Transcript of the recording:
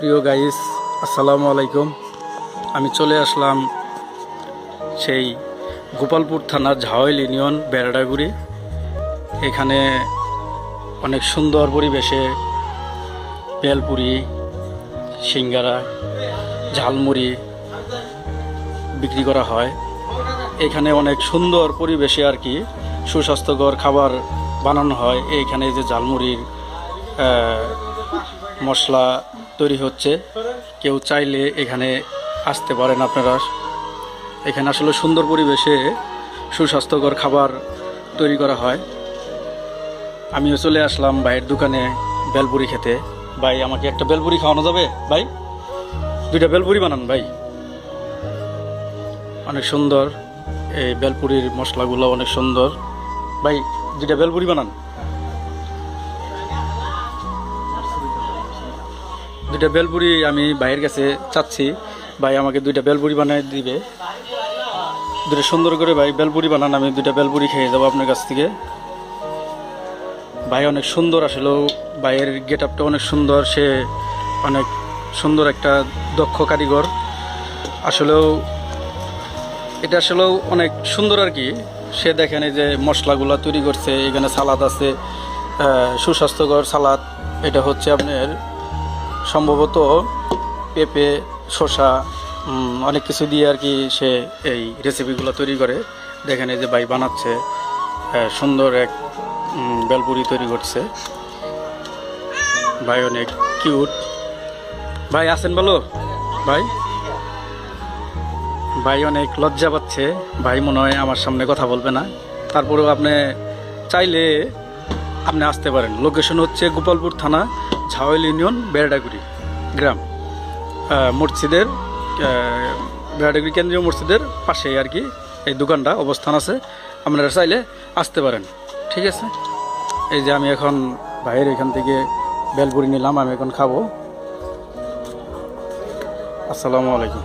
প্রিয় গাইস, আসসালামু আলাইকুম। আমি চলে আসলাম সেই গোপালপুর থানার ঝাওয়াইল ইউনিয়ন, বেড়াডাগুড়ি। এখানে অনেক সুন্দর পরিবেশে বেলপুরি, সিঙ্গারা, ঝালমুড়ি বিক্রি করা হয়। এখানে অনেক সুন্দর পরিবেশে আর কি সুস্বাস্থ্যকর খাবার বানানো হয়। এইখানে যে ঝালমুড়ির মশলা তৈরি হচ্ছে। কেউ চাইলে এখানে আসতে পারেন আপনারা। এখানে আসলে সুন্দর পরিবেশে সুস্বাস্থ্যকর খাবার তৈরি করা হয়। আমিও চলে আসলাম ভাইয়ের দোকানে বেলপুরি খেতে। ভাই, আমাকে একটা বেলপুরি খাওয়ানো যাবে? ভাই, দুইটা বেলপুরি বানান ভাই। অনেক সুন্দর। এই বেলপুরির মশলাগুলো অনেক সুন্দর। ভাই, দুইটা বেলপুরি বানান। দুইটা বেলপুরি আমি ভাইয়ের কাছে চাচ্ছি। ভাই আমাকে দুইটা বেলপুরি বানিয়ে দিবে। দুটো সুন্দর করে ভাই বেলপুরি বানান, আমি দুইটা বেলপুরি খেয়ে যাব আপনার কাছ থেকে। ভাই অনেক সুন্দর আসলেও ভাইয়ের গেট আপটা অনেক সুন্দর। সে অনেক সুন্দর একটা দক্ষ কারিগর। আসলেও এটা আসলেও অনেক সুন্দর আর কি। সে দেখেন এই যে মশলাগুলো তৈরি করছে, এখানে সালাদ আছে সুস্বাস্থ্যকর সালাদ। এটা হচ্ছে আপনার সম্ভবত পেঁপে, শসা অনেক কিছু দিয়ে আর কি সে এই রেসিপিগুলো তৈরি করে। দেখেন এই যে ভাই বানাচ্ছে সুন্দর এক বেলপুরি তৈরি করছে। ভাই অনেক কিউট ভাই, আছেন বলো? ভাই? ভাই অনেক লজ্জা পাচ্ছে। ভাই মনে হয় আমার সামনে কথা বলবে না। তারপরেও আপনি চাইলে আপনি আসতে পারেন। লোকেশন হচ্ছে গোপালপুর থানা ঝাওয়াইল ইউনিয়ন বেড়াডাগুড়ি গ্রাম। মসজিদের বেড়াডাগুড়ি কেন্দ্রীয় মসজিদের পাশেই আর কি এই দোকানটা অবস্থান আছে। আপনারা চাইলে আসতে পারেন। ঠিক আছে? এই যে আমি এখন ভাইয়ের এখান থেকে বেলপুরি নিলাম, আমি এখন খাব। আসসালামু আলাইকুম।